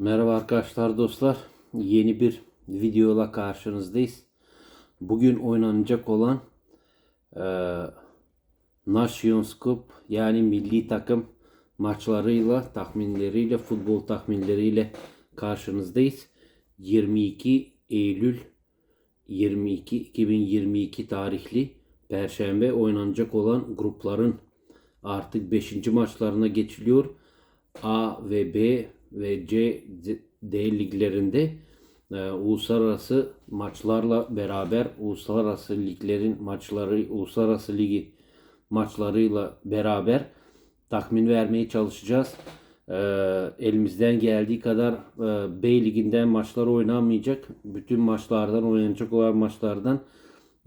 Merhaba arkadaşlar dostlar. Yeni bir videoyla karşınızdayız. Bugün oynanacak olan e, Nations Cup yani milli takım maçlarıyla, tahminleriyle, futbol tahminleriyle karşınızdayız. 22 Eylül 22 2022 tarihli Perşembe oynanacak olan grupların artık 5. maçlarına geçiliyor. A ve B ve C D liglerinde e, uluslararası maçlarla beraber uluslararası liglerin maçları uluslararası ligi maçlarıyla beraber tahmin vermeye çalışacağız. E, elimizden geldiği kadar e, B liginden maçlar oynanmayacak. Bütün maçlardan oynanacak olan maçlardan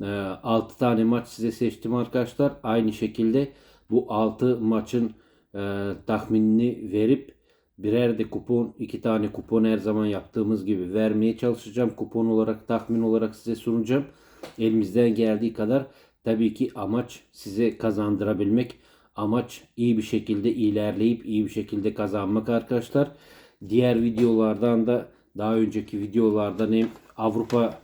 e, 6 tane maç size seçtim arkadaşlar. Aynı şekilde bu 6 maçın e, tahminini verip birer de kupon, iki tane kupon her zaman yaptığımız gibi vermeye çalışacağım. Kupon olarak, tahmin olarak size sunacağım. Elimizden geldiği kadar tabii ki amaç size kazandırabilmek. Amaç iyi bir şekilde ilerleyip iyi bir şekilde kazanmak arkadaşlar. Diğer videolardan da daha önceki videolardan hem Avrupa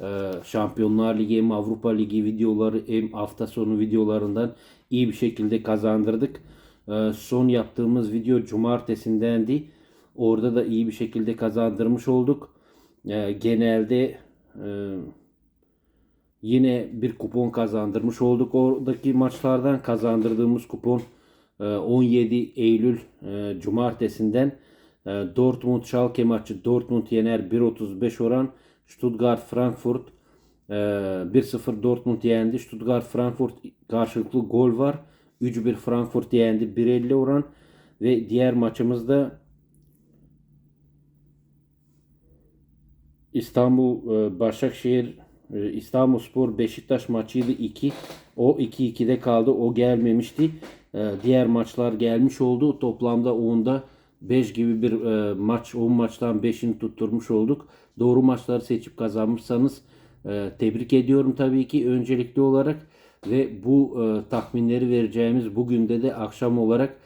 e, Şampiyonlar Ligi hem Avrupa Ligi videoları hem hafta sonu videolarından iyi bir şekilde kazandırdık. E, son yaptığımız video cumartesindendi. Orada da iyi bir şekilde kazandırmış olduk. E, genelde e, yine bir kupon kazandırmış olduk. Oradaki maçlardan kazandırdığımız kupon e, 17 Eylül e, cumartesinden e, Dortmund Schalke maçı Dortmund yener 1.35 oran Stuttgart Frankfurt e, 1-0 Dortmund yendi. Stuttgart Frankfurt karşılıklı gol var. 3-1 Frankfurt yendi. 1.50 oran ve diğer maçımızda İstanbul e, Başakşehir e, İstanbulspor Beşiktaş maçıydı 2. O 2-2'de kaldı. O gelmemişti. E, Diğer maçlar gelmiş oldu. Toplamda onda 5 gibi bir maç 10 maçtan 5'ini tutturmuş olduk. Doğru maçları seçip kazanmışsanız tebrik ediyorum tabii ki öncelikli olarak ve bu e, tahminleri vereceğimiz bugün de de akşam olarak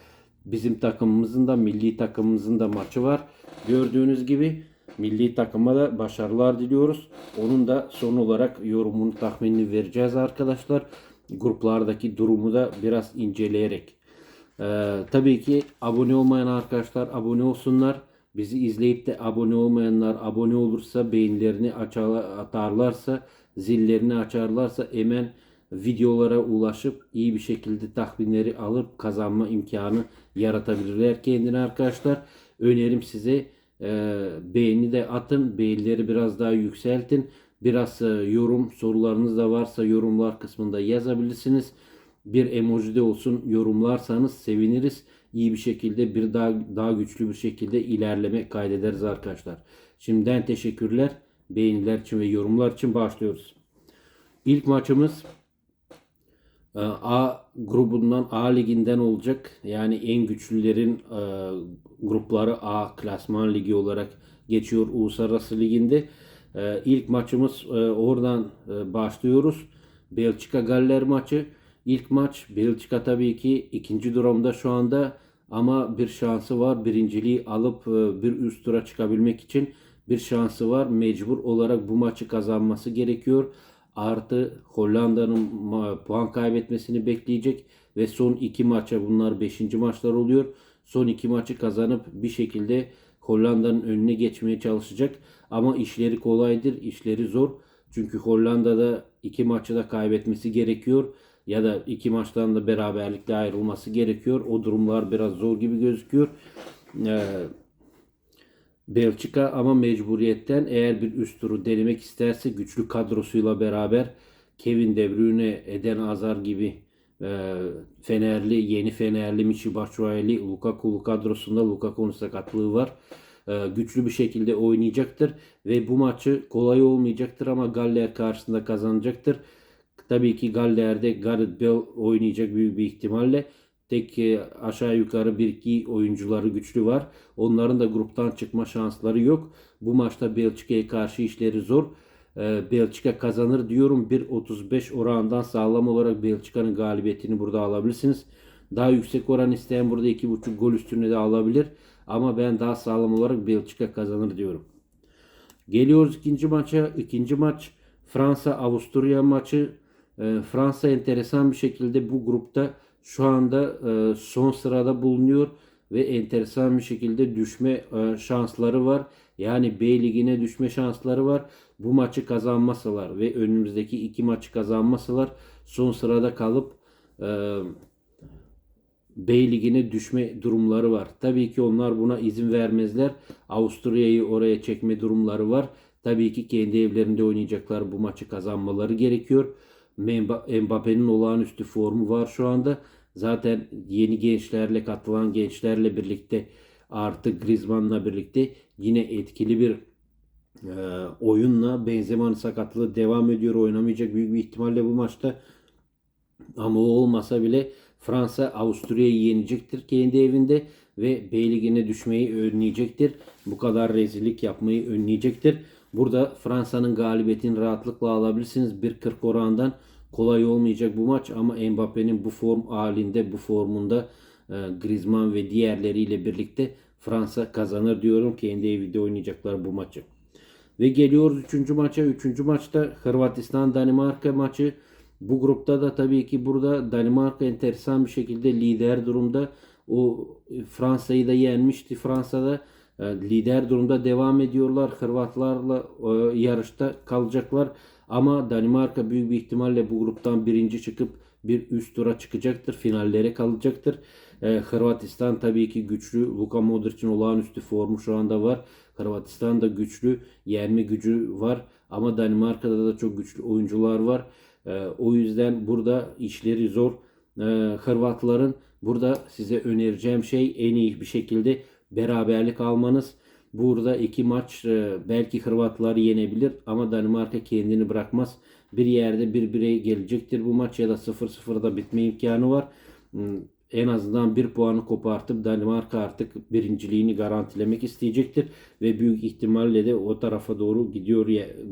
bizim takımımızın da milli takımımızın da maçı var. Gördüğünüz gibi milli takıma da başarılar diliyoruz. Onun da son olarak yorumunu tahminini vereceğiz arkadaşlar. Gruplardaki durumu da biraz inceleyerek. Ee, tabii ki abone olmayan arkadaşlar abone olsunlar. Bizi izleyip de abone olmayanlar abone olursa beğenilerini açar, atarlarsa zillerini açarlarsa hemen videolara ulaşıp iyi bir şekilde tahminleri alıp kazanma imkanı yaratabilirler kendine arkadaşlar. Önerim size e, beğeni de atın. Beğenileri biraz daha yükseltin. Biraz e, yorum sorularınız da varsa yorumlar kısmında yazabilirsiniz. Bir emoji de olsun yorumlarsanız seviniriz. İyi bir şekilde bir daha daha güçlü bir şekilde ilerleme kaydederiz arkadaşlar. Şimdiden teşekkürler. Beğeniler için ve yorumlar için başlıyoruz. İlk maçımız A grubundan A liginden olacak. Yani en güçlülerin e, grupları A klasman ligi olarak geçiyor uluslararası liginde. E, ilk maçımız e, oradan e, başlıyoruz. Belçika Galler maçı. İlk maç Belçika tabii ki ikinci durumda şu anda ama bir şansı var. Birinciliği alıp bir üst tura çıkabilmek için bir şansı var. Mecbur olarak bu maçı kazanması gerekiyor. Artı Hollanda'nın puan kaybetmesini bekleyecek ve son iki maça bunlar 5. maçlar oluyor. Son iki maçı kazanıp bir şekilde Hollanda'nın önüne geçmeye çalışacak. Ama işleri kolaydır, işleri zor. Çünkü Hollanda'da iki maçı da kaybetmesi gerekiyor. Ya da iki maçtan da beraberlikle ayrılması gerekiyor. O durumlar biraz zor gibi gözüküyor. Ee, Belçika ama mecburiyetten eğer bir üst turu denemek isterse güçlü kadrosuyla beraber Kevin De Bruyne, Eden Hazard gibi e, Fenerli, yeni Fenerli Michy Batshuayi, Lukaku kadrosunda Lukaku'nun sakatlığı var. E, güçlü bir şekilde oynayacaktır ve bu maçı kolay olmayacaktır ama Galler karşısında kazanacaktır. Tabii ki Galler'de Gareth Bale oynayacak büyük bir ihtimalle. Tek e, aşağı yukarı bir iki oyuncuları güçlü var. Onların da gruptan çıkma şansları yok. Bu maçta Belçika'ya karşı işleri zor. E, Belçika kazanır diyorum. 1.35 orandan sağlam olarak Belçika'nın galibiyetini burada alabilirsiniz. Daha yüksek oran isteyen burada 2.5 gol üstüne de alabilir. Ama ben daha sağlam olarak Belçika kazanır diyorum. Geliyoruz ikinci maça. İkinci maç Fransa-Avusturya maçı. Ee, Fransa enteresan bir şekilde bu grupta şu anda e, son sırada bulunuyor ve enteresan bir şekilde düşme e, şansları var. Yani B ligine düşme şansları var. Bu maçı kazanmasalar ve önümüzdeki iki maçı kazanmasalar son sırada kalıp e, B ligine düşme durumları var. Tabii ki onlar buna izin vermezler. Avusturya'yı oraya çekme durumları var. Tabii ki kendi evlerinde oynayacaklar bu maçı kazanmaları gerekiyor. Mba- Mbappe'nin olağanüstü formu var şu anda. Zaten yeni gençlerle katılan gençlerle birlikte artı Griezmann'la birlikte yine etkili bir e, oyunla Benzema'nın sakatlığı devam ediyor. Oynamayacak büyük bir ihtimalle bu maçta. Ama o olmasa bile Fransa Avusturya'yı yenecektir kendi evinde ve B ligine düşmeyi önleyecektir. Bu kadar rezillik yapmayı önleyecektir. Burada Fransa'nın galibiyetini rahatlıkla alabilirsiniz. 1.40 orandan kolay olmayacak bu maç ama Mbappe'nin bu form halinde, bu formunda e, Griezmann ve diğerleriyle birlikte Fransa kazanır diyorum. Kendi evinde oynayacaklar bu maçı. Ve geliyoruz 3. maça. 3. maçta Hırvatistan-Danimarka maçı. Bu grupta da tabii ki burada Danimarka enteresan bir şekilde lider durumda. O e, Fransa'yı da yenmişti. Fransa'da lider durumda devam ediyorlar. Hırvatlarla e, yarışta kalacaklar. Ama Danimarka büyük bir ihtimalle bu gruptan birinci çıkıp bir üst tura çıkacaktır. Finallere kalacaktır. E, Hırvatistan tabii ki güçlü. Luka Modric'in olağanüstü formu şu anda var. Hırvatistan da güçlü. Yenme gücü var. Ama Danimarka'da da çok güçlü oyuncular var. E, o yüzden burada işleri zor. E, Hırvatların burada size önereceğim şey en iyi bir şekilde beraberlik almanız. Burada iki maç e, belki Hırvatlar yenebilir ama Danimarka kendini bırakmaz. Bir yerde bir bire gelecektir bu maç ya da 0-0'da bitme imkanı var. Hmm, En azından bir puanı kopartıp Danimarka artık birinciliğini garantilemek isteyecektir. Ve büyük ihtimalle de o tarafa doğru gidiyor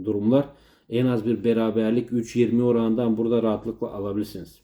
durumlar. En az bir beraberlik 3-20 oranından burada rahatlıkla alabilirsiniz.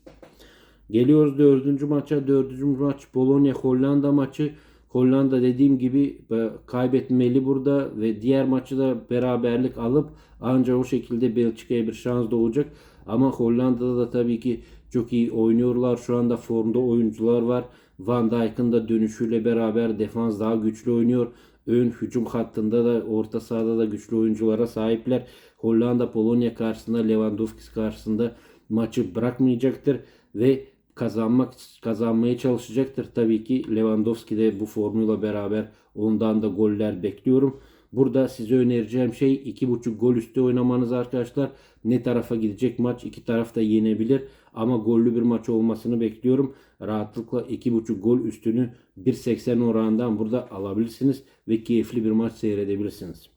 Geliyoruz dördüncü maça. Dördüncü maç Polonya-Hollanda maçı. Hollanda dediğim gibi e, kaybetmeli burada ve diğer maçı da beraberlik alıp ancak o şekilde Belçika'ya bir şans doğacak. Ama Hollanda'da da tabii ki çok iyi oynuyorlar. Şu anda formda oyuncular var. Van Dijk'ın da dönüşüyle beraber defans daha güçlü oynuyor. Ön hücum hattında da orta sahada da güçlü oyunculara sahipler. Hollanda Polonya karşısında Lewandowski karşısında maçı bırakmayacaktır ve kazanmak kazanmaya çalışacaktır. Tabii ki Lewandowski de bu formuyla beraber ondan da goller bekliyorum. Burada size önereceğim şey 2.5 gol üstü oynamanız arkadaşlar. Ne tarafa gidecek maç iki taraf da yenebilir ama gollü bir maç olmasını bekliyorum. Rahatlıkla 2.5 gol üstünü 1.80 oranından burada alabilirsiniz ve keyifli bir maç seyredebilirsiniz.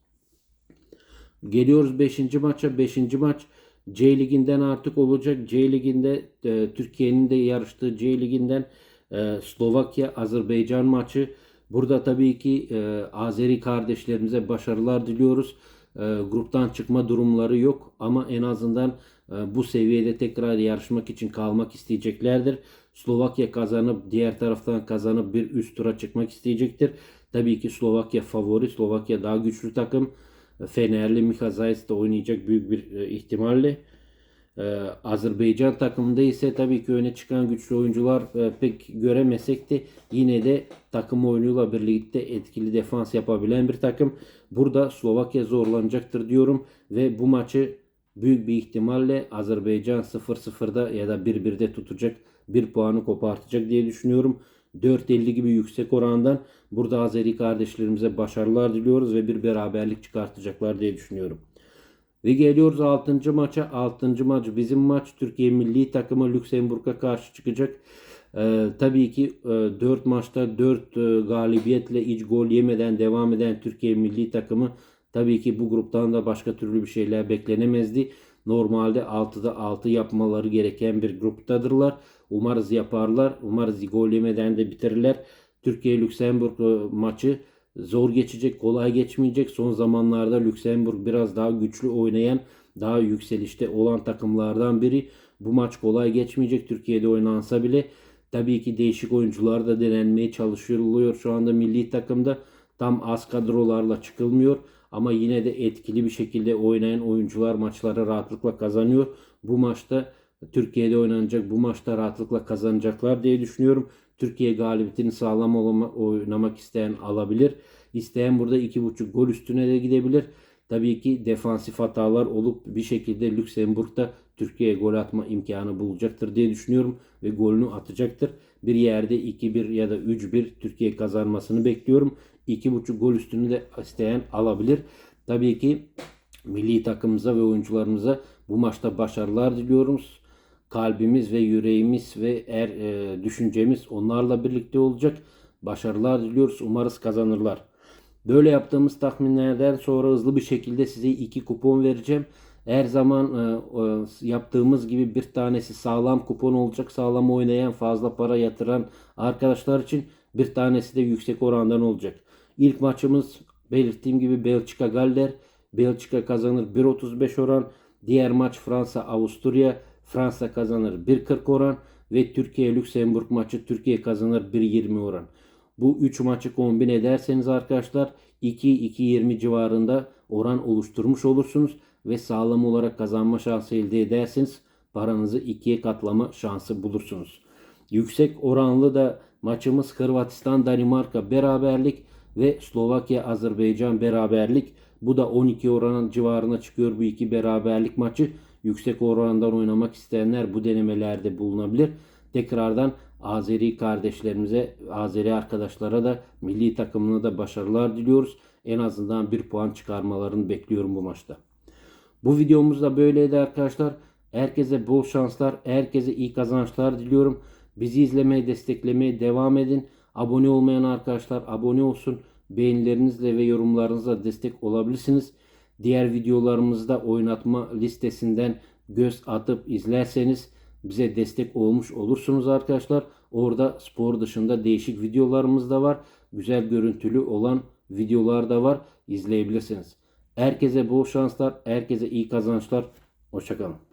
Geliyoruz 5. maça. 5. maç C liginden artık olacak. C liginde e, Türkiye'nin de yarıştığı C liginden e, Slovakya Azerbaycan maçı. Burada tabii ki e, Azeri kardeşlerimize başarılar diliyoruz. E, gruptan çıkma durumları yok ama en azından e, bu seviyede tekrar yarışmak için kalmak isteyeceklerdir. Slovakya kazanıp diğer taraftan kazanıp bir üst tura çıkmak isteyecektir. Tabii ki Slovakya favori. Slovakya daha güçlü takım. Fenerli Mika Zayt de oynayacak büyük bir e, ihtimalle. Ee, Azerbaycan takımında ise tabii ki öne çıkan güçlü oyuncular e, pek göremesek de yine de takım oyunuyla birlikte etkili defans yapabilen bir takım. Burada Slovakya zorlanacaktır diyorum ve bu maçı büyük bir ihtimalle Azerbaycan 0-0'da ya da 1-1'de tutacak. Bir puanı kopartacak diye düşünüyorum. 4.50 gibi yüksek orandan burada Azeri kardeşlerimize başarılar diliyoruz ve bir beraberlik çıkartacaklar diye düşünüyorum. Ve geliyoruz 6. maça. 6. maç bizim maç. Türkiye milli takımı Lüksemburg'a karşı çıkacak. Ee, tabii ki e, 4 maçta 4 e, galibiyetle hiç gol yemeden devam eden Türkiye milli takımı tabii ki bu gruptan da başka türlü bir şeyler beklenemezdi. Normalde 6'da 6 yapmaları gereken bir gruptadırlar. Umarız yaparlar. Umarız gol yemeden de bitirirler. Türkiye-Lüksemburg e, maçı zor geçecek, kolay geçmeyecek. Son zamanlarda Lüksemburg biraz daha güçlü oynayan, daha yükselişte olan takımlardan biri. Bu maç kolay geçmeyecek Türkiye'de oynansa bile. Tabii ki değişik oyuncular da denenmeye çalışılıyor şu anda milli takımda. Tam az kadrolarla çıkılmıyor ama yine de etkili bir şekilde oynayan oyuncular maçları rahatlıkla kazanıyor. Bu maçta Türkiye'de oynanacak bu maçta rahatlıkla kazanacaklar diye düşünüyorum. Türkiye galibiyetini sağlam oynamak isteyen alabilir. İsteyen burada 2.5 gol üstüne de gidebilir. Tabii ki defansif hatalar olup bir şekilde Lüksemburg'da Türkiye'ye gol atma imkanı bulacaktır diye düşünüyorum ve golünü atacaktır. Bir yerde 2-1 ya da 3-1 Türkiye kazanmasını bekliyorum. 2.5 gol üstünü de isteyen alabilir. Tabii ki milli takımımıza ve oyuncularımıza bu maçta başarılar diliyoruz. Kalbimiz ve yüreğimiz ve er e, düşüncemiz onlarla birlikte olacak. Başarılar diliyoruz. Umarız kazanırlar. Böyle yaptığımız tahminlerden sonra hızlı bir şekilde size iki kupon vereceğim. Her zaman e, yaptığımız gibi bir tanesi sağlam kupon olacak. Sağlam oynayan, fazla para yatıran arkadaşlar için bir tanesi de yüksek orandan olacak. İlk maçımız belirttiğim gibi Belçika Galler. Belçika kazanır 1.35 oran. Diğer maç Fransa Avusturya. Fransa kazanır 1.40 oran ve Türkiye Lüksemburg maçı Türkiye kazanır 1.20 oran. Bu 3 maçı kombin ederseniz arkadaşlar 2-2.20 civarında oran oluşturmuş olursunuz ve sağlam olarak kazanma şansı elde ederseniz paranızı ikiye katlama şansı bulursunuz. Yüksek oranlı da maçımız Hırvatistan Danimarka beraberlik ve Slovakya Azerbaycan beraberlik. Bu da 12 oranın civarına çıkıyor bu iki beraberlik maçı. Yüksek orandan oynamak isteyenler bu denemelerde bulunabilir. Tekrardan Azeri kardeşlerimize, Azeri arkadaşlara da milli takımına da başarılar diliyoruz. En azından bir puan çıkarmalarını bekliyorum bu maçta. Bu videomuz da böyleydi arkadaşlar. Herkese bol şanslar, herkese iyi kazançlar diliyorum. Bizi izlemeye, desteklemeye devam edin. Abone olmayan arkadaşlar abone olsun. Beğenilerinizle ve yorumlarınızla destek olabilirsiniz. Diğer videolarımızda oynatma listesinden göz atıp izlerseniz bize destek olmuş olursunuz arkadaşlar. Orada spor dışında değişik videolarımız da var. Güzel görüntülü olan videolar da var. İzleyebilirsiniz. Herkese bol şanslar, herkese iyi kazançlar. Hoşçakalın.